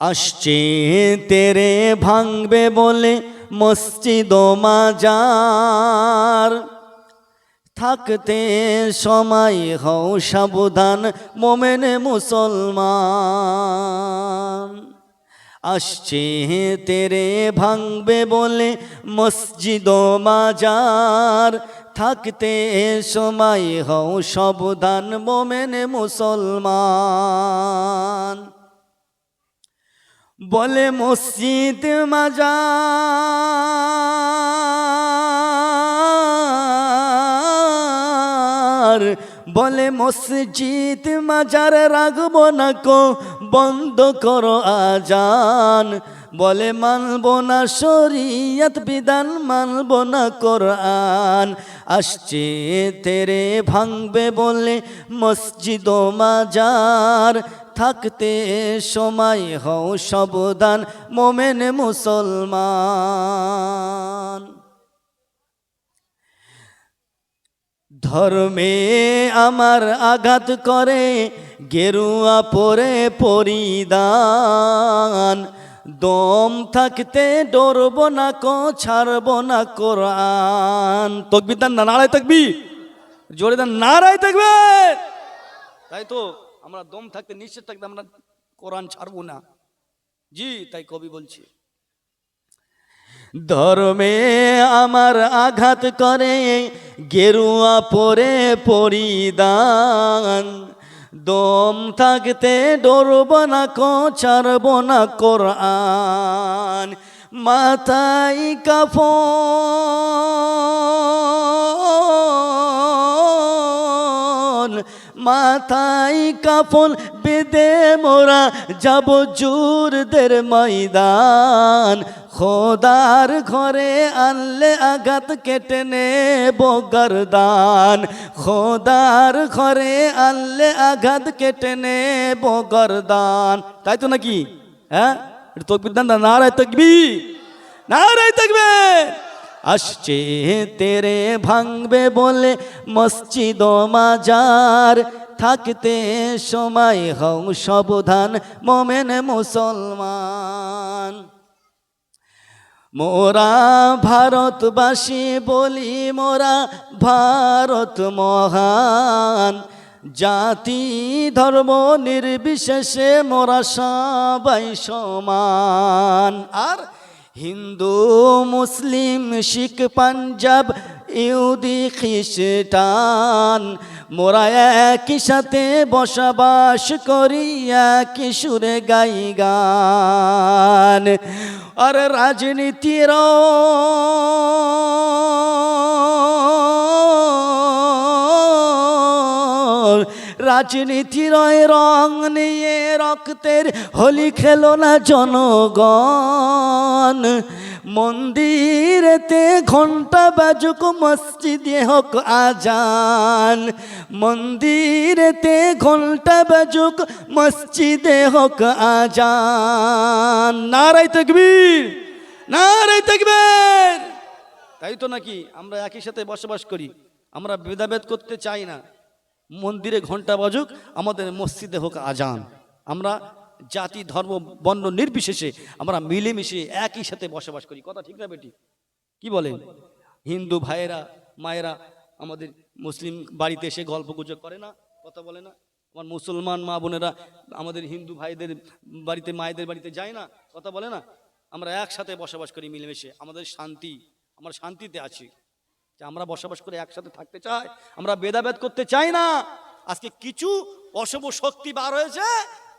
আসছে তেরে ভাঙবে বলে মসজিদ মাজার। থাকতে সময় হও সাবধান, মোমেন মুসলমান। আসছে তেরে ভাঙবে বলে মসজিদ মাজার। থাকতে সময় হও সাবধান, মোমেন মুসলমান। বলে মসজিদ মাজার। বলে মসজিদ মাজার রাখব না কো বন্ধ করো আজান। বলে, মানব না শরিয়ত, বিধান মানব না কোরআন। আসছে তেরে ভাঙবে বলে মসজিদ ও মাজার। থাকতে সময় হও সাবধান, মোমেন মুসলমান। ধর্মে আমার আঘাত করে, গেরুয়া পরে পরিদান দম থাকতে ডরব না ক, ছাড়ব না কোরআন। তকবির দান না, নারায় থাকবি জোরে দান, নারায় থাকবে তাই তো আমরা দম থাকতে নিশ্চিত থাকতে আমরা কোরআন ছাড়বো না। জি, তাই কবি বলছি। ধর্মে আমার আঘাত করে, গেরুয়া পরে পরিদান দম থাকতে ডরব না ক ছাড়ব না কোরআন। মাথায় কাফ মাথায় কাফন বেদে মোরা যাব জুরদের ময়দান। খোদার ঘরে আনলে আঘাত কেটে নেব গরদান। খোদার ঘরে আনলে আঘাত কেটে নেব গরদান। তাই তো নাকি? হ্যাঁ? তকবির দান নারায় তকবি নারায় তকবে আসছে তেরে ভাঙবে বলে মসজিদ মাজার। থাকতে সময় হও সবধান, মোমেন মুসলমান। মোরা ভারতবাসী বলি মোরা ভারত মহান। জাতি, ধর্ম নির্বিশেষে মোরা সবাই সমান। আর হিন্দু, মুসলিম, শিখ, পাঞ্জাব ইউদি খ্রিস্টান মোরা একই সাথে বসবাস করি একই সুরে গাই গান। আর রাজনীতির রাজনীতির ওই রং নিয়ে রক্তের হোলি খেলো না জনগণ। মন্দিরেতে ঘণ্টা বাজুক, মসজিদে হোক আজান। মন্দিরেতে ঘণ্টা বাজুক, মসজিদে হোক আজান। নারাই তকবীর নারাই তকবীর। তাই তো নাকি আমরা একই সাথে বসবাস করি? আমরা ভেদাভেদ করতে চাই না। মন্দিরে ঘণ্টা বাজুক, আমাদের মসজিদে হোক আজান। আমরা জাতি, ধর্ম, বর্ণ নির্বিশেষে আমরা মিলেমিশে একই সাথে বসবাস করি। কথা ঠিক না বেটি? কি বলেন? হিন্দু ভাইয়েরা, মায়েরা আমাদের মুসলিম বাড়িতে এসে গল্প গুজব করে না, কথা বলে না। আমার মুসলমান মা বোনেরা আমাদের হিন্দু ভাইদের বাড়িতে, মায়েদের বাড়িতে যায় না, কথা বলে না। আমরা একসাথে বসবাস করি মিলেমিশে। আমাদের শান্তি, আমরা শান্তিতে আছি। যে আমরা বসবাস করে একসাথে থাকতে চাই, আমরা ভেদাভেদ করতে চাই না। আজকে কিছু অশুভ শক্তি বার হয়েছে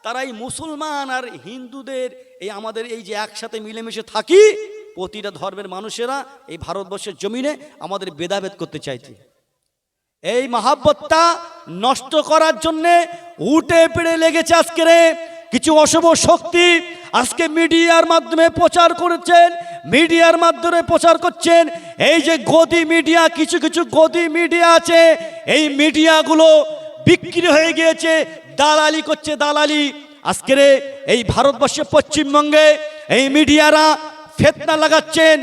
তারা এই মুসলমান আর হিন্দুদের এই আমাদের এই যে একসাথে মিলেমিশে থাকি, প্রতিটা ধর্মের মানুষেরা এই ভারতবর্ষের জমিনে আমাদের ভেদাভেদ করতে চাইছে। এই মহাব্বতটা নষ্ট করার জন্যে উঠে পেড়ে লেগেছে আজকের কিছু অশুভ শক্তি। আজকে মিডিয়ার মাধ্যমে প্রচার করেছেন, মিডিয়ার মাধ্যমে প্রচার করছেন। এই যে গদি মিডিয়া, কিছু কিছু গদি মিডিয়া আছে, এই মিডিয়াগুলো বিক্রি হয়ে গিয়েছে, দালালি করছে দালালি। আজকের এই ভারতবর্ষে পশ্চিমবঙ্গে এই মিডিয়ারা ফেতনা লাগাচ্ছেন।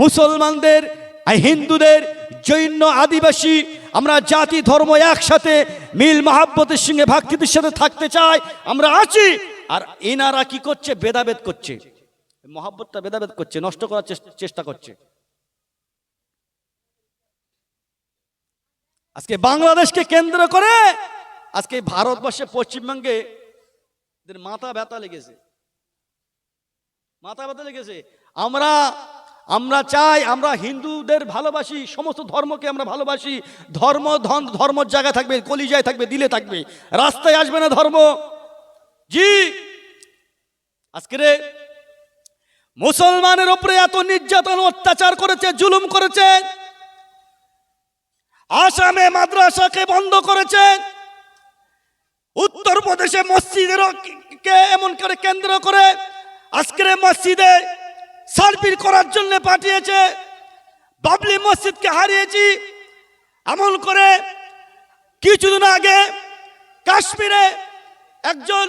মুসলমানদের হিন্দুদের জৈন, আদিবাসী, আমরা জাতি, ধর্ম একসাথে মিল মহাব্বতের সঙ্গে ভক্তিদের সাথে থাকতে চাই। আমরা আছি। আর এনারা কি করছে? ভেদাভেদ করছে। মহাব্বতটা ভেদাভেদ করছে, নষ্ট করার চেষ্টা করছে। আজকে বাংলাদেশকে কেন্দ্র করে আজকে ভারতবর্ষে পশ্চিমবঙ্গে মাথা ব্যথা লেগেছে। মাথা ব্যথা লেগেছে। আমরা আমরা চাই, আমরা হিন্দুদের ভালোবাসি, সমস্ত ধর্মকে আমরা ভালোবাসি। ধর্ম, ধন, ধর্মর জায়গায় থাকবে, কলিজায় থাকবে, দিলে থাকবে। রাস্তায় আসবে না ধর্ম। জি। আজকে মুসলমানের উপরে এত নির্যাতন, অত্যাচার করেছে, জুলুম করেছে, আসামে মাদ্রাসাকে বন্ধ করেছে, উত্তরপ্রদেশে মসজিদের কে এমন করে কেন্দ্র করে আজকের মসজিদে সার্বির করার জন্য পাঠিয়েছে, বাবলি মসজিদকে হারিয়েছি, এমন করে কিছুদিন আগে কাশ্মীরে একজন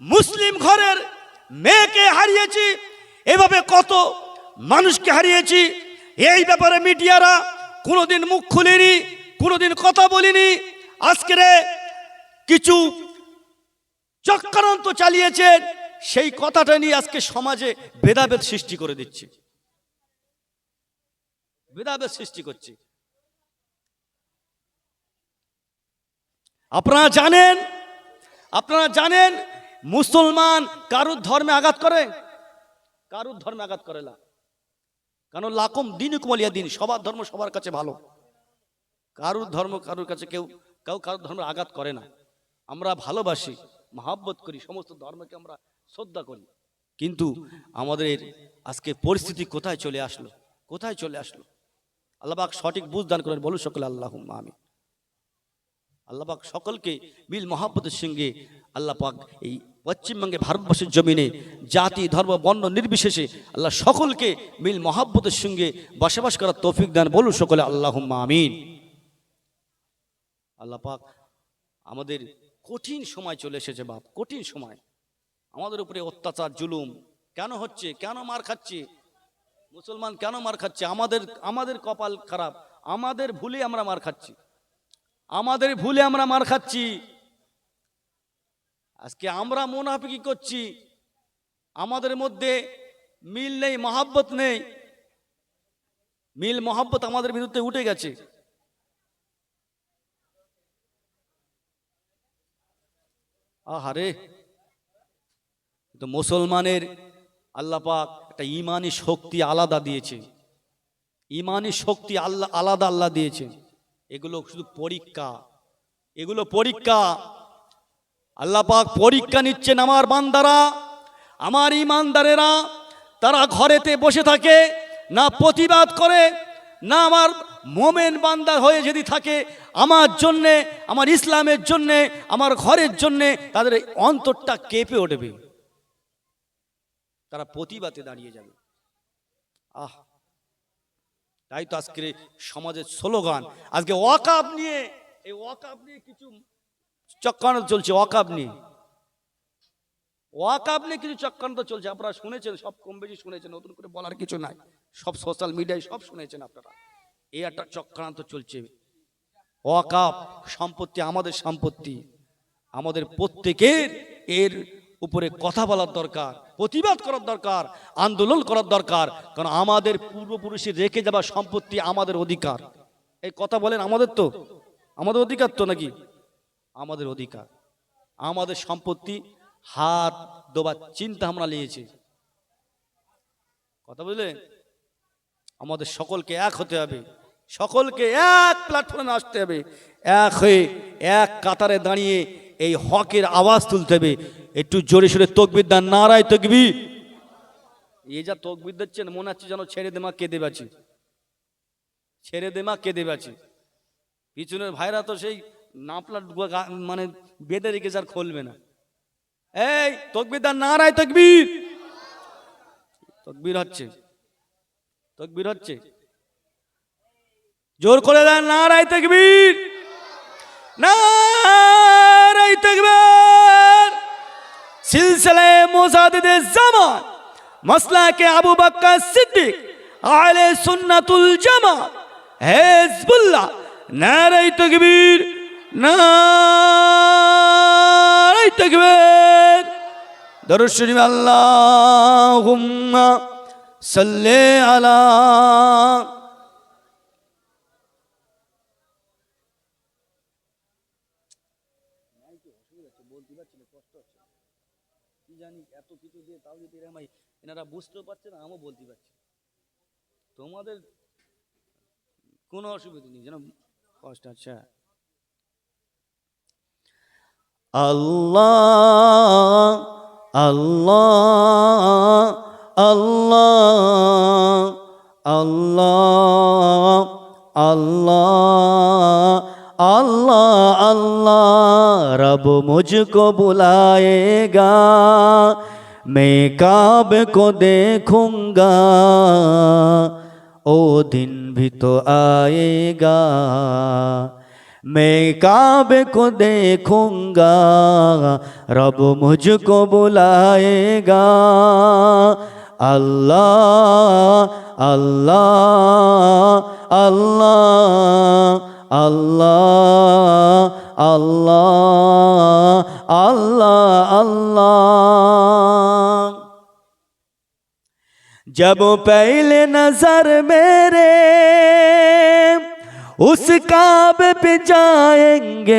মুসলিম ঘরের মেয়েকে হারিয়েছি, এভাবে কত মানুষকে হারিয়েছি, এই ব্যাপারে মিডিয়ারা কোনোদিন মুখ খুলিনি, কোনোদিন কথা বলিনি। আজকের কিছু চক্রান্ত চালিয়েছেন সেই কথাটা নিয়ে আজকে সমাজে ভেদাভেদ সৃষ্টি করে দিচ্ছে। ভেদাভেদ সৃষ্টি করছে। আপনারা জানেন আপনারা জানেন মুসলমান কারুর ধর্মে আঘাত করে? কারুর ধর্মে আঘাত করে না। কারণ লাকম দিন কুমালিয়া দিন, সবার ধর্ম সবার কাছে ভালো। কারুর ধর্ম কারুর কাছে কেউ কেউ কারুর ধর্ম আঘাত করে না। আমরা ভালোবাসি, মহাব্বত করি, সমস্ত ধর্মকে আমরা শ্রদ্ধা করি। কিন্তু আমাদের আজকে পরিস্থিতি কোথায় চলে আসলো? কোথায় চলে আসলো? আল্লাহবাক সঠিক বুঝ দান করেন, বলুন সকলে আল্লাহ আমি আল্লাপাক সকলকে মিল মহাব্বতের সঙ্গে আল্লাহ পাক এই পশ্চিমবঙ্গে ভারতবর্ষের জমিনে জাতি, ধর্ম, বর্ণ নির্বিশেষে আল্লাহ সকলকে মিল মহাব্বতের সঙ্গে বসবাস করার তৌফিক দান বলুন সকলে আল্লাহ আমিন। আল্লাহ পাক আমাদের কঠিন সময় চলে এসেছে বাপ, কঠিন সময়। আমাদের উপরে অত্যাচার, জুলুম, কেন হচ্ছে, কেন মার খাচ্ছে, মুসলমান কেন মার খাচ্ছে, আমাদের আমাদের কপাল খারাপ, আমাদের ভুলে আমরা মার খাচ্ছি, আমাদের ভুলে আমরা মার খাচ্ছি। আজকে আমরা মুনাফিকি করছি। আমাদের মধ্যে মিল নেই, মহাব্বত নেই। মিল, মহাব্বত আমাদের বিরুদ্ধে উঠে গেছে। আহারে তো মুসলমানের আল্লাহ পাক একটা ইমানি শক্তি আলাদা দিয়েছে। ইমানি শক্তি আল্লাহ আলাদা আল্লাহ দিয়েছে। এগুলো শুধু পরীক্ষা। এগুলো পরীক্ষা। আল্লাহ পাক পরীক্ষা নিচ্ছেন আমার বান্দারা, আমার ইমানদারেরা, তারা ঘরেতে বসে থাকে, না প্রতিবাদ করে, না আমার মোমেন বান্দার হয়ে যদি থাকে, আমার জন্যে, আমার ইসলামের জন্যে, আমার ঘরের জন্যে তাদের অন্তরটা কেঁপে উঠবে। তারা প্রতিবাদে দাঁড়িয়ে যাবে। আহ! তাই তো আজকে সমাজের স্লোগান। আজকে ওয়াকাব নিয়ে, এই ওয়াকাব নিয়ে কিছু চক্রান্ত চলছে, ওয়াকাব নিয়ে। ওয়াকাব নিয়ে কিছু চক্রান্ত চলছে, আপনারা শুনেছেন, সব কম বেশি শুনেছেন, নতুন করে বলার কিছু নাই। সব সোশ্যাল মিডিয়ায় সব শুনেছেন আপনারা। এই একটা চক্রান্ত চলছে। ওয়াকাব সম্পত্তি আমাদের সম্পত্তি। আমাদের প্রত্যেকের এর উপরে কথা বলার দরকার, প্রতিবাদ করার দরকার, আন্দোলন করার দরকার, কারণ আমাদের পূর্বপুরুষের রেখে যাওয়া সম্পত্তি আমাদের অধিকার। এই কথা বলেন আমাদের তো? আমাদের অধিকার তো নাকি? আমাদের অধিকার, আমাদের সম্পত্তি, হাত দোবার চিন্তা আমরা নিয়েছি। কথা বুঝলেন আমাদের সকলকে এক হতে হবে। সকলকে এক প্ল্যাটফর্মে আসতে হবে। এক হয়ে এক কাতারে দাঁড়িয়ে এই হকের আওয়াজ তুলতে হবে। একটু জোরে সোরে তকবির দান, নারায় তকবি এই যা তকবির দিচ্ছেন, মনে হচ্ছে যেন ছেড়ে দেমা কেঁদে বাঁচি। ছেড়ে দেমা কেঁদে বাঁচি। পিছনের ভাইরা তো সেই নাপলা গা- মানে বেঁধে রেখেছে আর খুলবে না। এই, তকবির দান নারায় তকবীর। তকবীর হচ্ছে। তকবীর হচ্ছে। জোর করে দেন, নারায় তকবীর। নারায় তকবীর। সিলসিলে মুজাদিদে জামান মাসলা কে আবু বকর সিদ্দিক আলে সুন্নাতুল জামা হেজবুল্লাহ, নারায় তকবীর। নারায় তকবীর। দরুদ শরীফ, আল্লাহুম্মা সাল্লি আলা জানি এত কিছু দিয়ে তাও যদি এরকম এনারা বুঝতেও পারছে না আমিও বলতে পারছি তোমাদের কোনো অসুবিধা নেই, যেন কষ্ট আচ্ছা। আল্লাহ আল্লাহ আল্লাহ আল্লাহ আল্লাহ अल्लाह अल्लाह रब मुझको बुलाएगा मैं काब को देखूंगा ओ दिन भी तो आएगा मैं काबे को देखूंगा रब मुझको बुलाएगा अल्लाह अल्लाह अल्लाह अल्लाह अल्लाह अल्लाह अल्लाह जब पहले नजर मेरे उस काबे पे जाएँगे,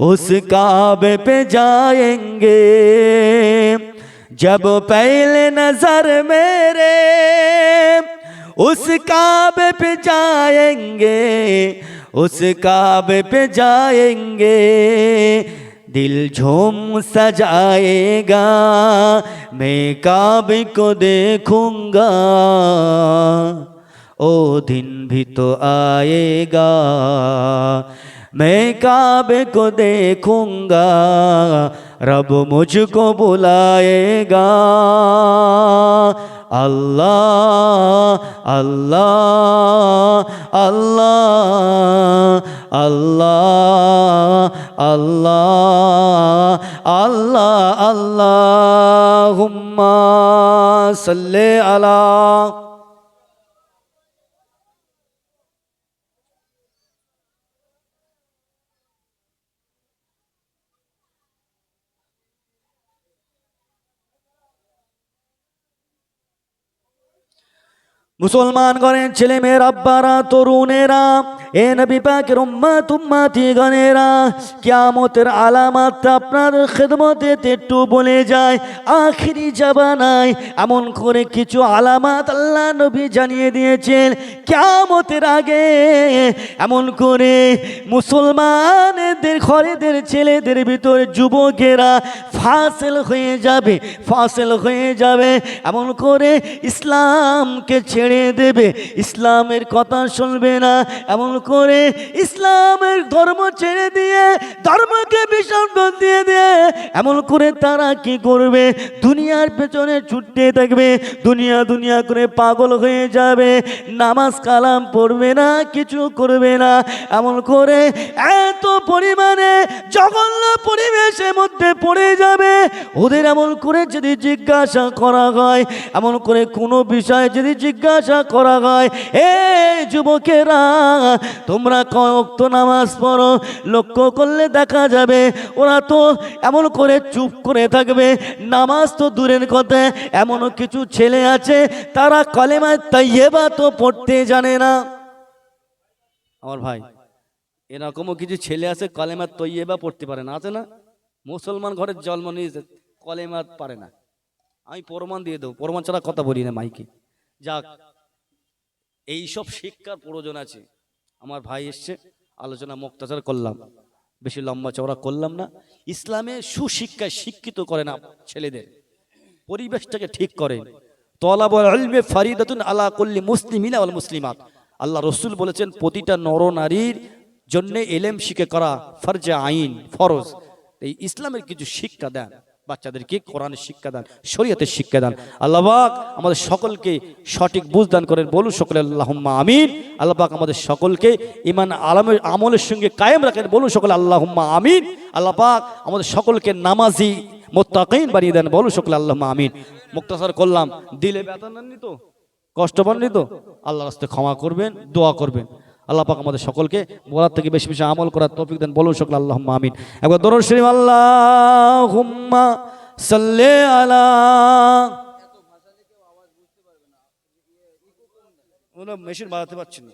उस काबे पे जाएँगे। जब पहले नज़र मेरे, उस काबे पे जाएँगे, उस काबे पे जाएँगे। दिल झूम सजाएगा, मैं काबे को देखूँगा। ओ दिन भी तो आएगा मैं काबे को देखूंगा रब मुझको बुलाएगा अल्लाह अल्लाह अल्लाह अल्लाह अल्लाह अल्लाह अल्लाहुम्मा सल्ले अला মুসলমান গণের ছেলে মেয়ের আব্বারা তরুণেরা এ নবী পাকের উম্মাত, উম্মাতি গণেরা, কিয়ামতের আলামাত আপনার খেদমতে একটু বলে যায়, আখিরি জাবানায় এমন করে কিছু আলামাত আল্লাহ নবী জানিয়ে দিয়েছেন, কিয়ামতের আগে এমন করে মুসলমানদের ঘরেদের ছেলেদের ভিতরে যুবকেরা ফাসেল হয়ে যাবে, ফাসেল হয়ে যাবে, এমন করে ইসলামকে ছেড়ে দেবে, ইসলামের কথা শুনবে না, এমন করে ইসলামের ধর্ম ছেড়ে দিয়ে, ধর্মকে বিসর্জন দিয়ে দিয়ে, এমন করে তারা কি করবে? দুনিয়ার পেছনে ছুটতে থাকবে দুনিয়া দুনিয়া করে পাগল হয়ে যাবে, নামাজ কালাম পড়বে না, কিছু করবে না। এমন করে এত পরিমাণে জঘন্য পরিবেশের মধ্যে পড়ে যাবে। ওদের এমন করে যদি জিজ্ঞাসা করা হয়, এমন করে কোনো বিষয় যদি জিজ্ঞাসা করা হয়, এ যুবকেরা তোমরা কয়েক নামাজ পড়ো, লক্ষ্য করলে দেখা যাবে ওরা তো এমন করে চুপ করে থাকবে। নামাজ তো দূরের কথা, এমনও কিছু ছেলে আছে, তারা কলেমায় তাইয়েবা তো পড়তে জানে না। আমার ভাই, এরকমও কিছু ছেলে আছে কলেমা তৈয়েবা পড়তে পারে না, আছে না? মুসলমান ঘরের জন্ম নিয়েছে কলেমা পারে না। আমি প্রমাণ দিয়ে দেবো, প্রমাণ ছাড়া কথা বলি না মাইকে। যাক, এইসব শিক্ষার প্রয়োজন আছে। আমার ভাই এসছে, আলোচনা মুক্তাচার করলাম। বেশি লম্বা চওড়া করলাম না। ইসলামে সুশিক্ষায় শিক্ষিত করে না ছেলেদের। পরিবেশটাকে ঠিক করেন তলাবল ইলমে ফারিদাতুন আলা কুল্লি মুসলিমিনা ওয়াল মুসলিমাত। আল্লাহ রসুল বলেছেন, প্রতিটা নর নারীর জন্য এলেম শিখে করা ফরজে আইন, ফরজ। এই ইসলামের কিছু শিক্ষা দেন। বাচ্চাদেরকে কোরআনের শিক্ষা দেন, শরীয়তের শিক্ষা দান। আল্লাহ পাক আমাদের সকলকে সঠিক বুঝদান করেন, বলুন সকলে আল্লাহুম্মা আমিন। আল্লাহ পাক আমাদের সকলকে ইমান আলমের আমলের সঙ্গে কায়েম রাখেন, বলুন সকলে আল্লাহুম্মা আমিন। আল্লাহ পাক আমাদের সকলকে নামাজি মোত্তাকিন বানিয়ে দেন, বলুন সকলে আল্লাহুম্মা আমিন। মুক্তাসার করলাম, দিলে ব্যথা নেননি তো? কষ্ট পাননি তো? আল্লাহ রাস্তে ক্ষমা করবেন, দোয়া করবেন। আল্লাহ পাক আমাদের সকলকে বলার থেকে বেশি বেশি আমল করার তৌফিক দেন। বলুন সকল আল্লাহ আমিন। একবার দরুদ শরীফ আল্লাহ সাল্লে আলা মেশিন বাড়াতে পারছি না।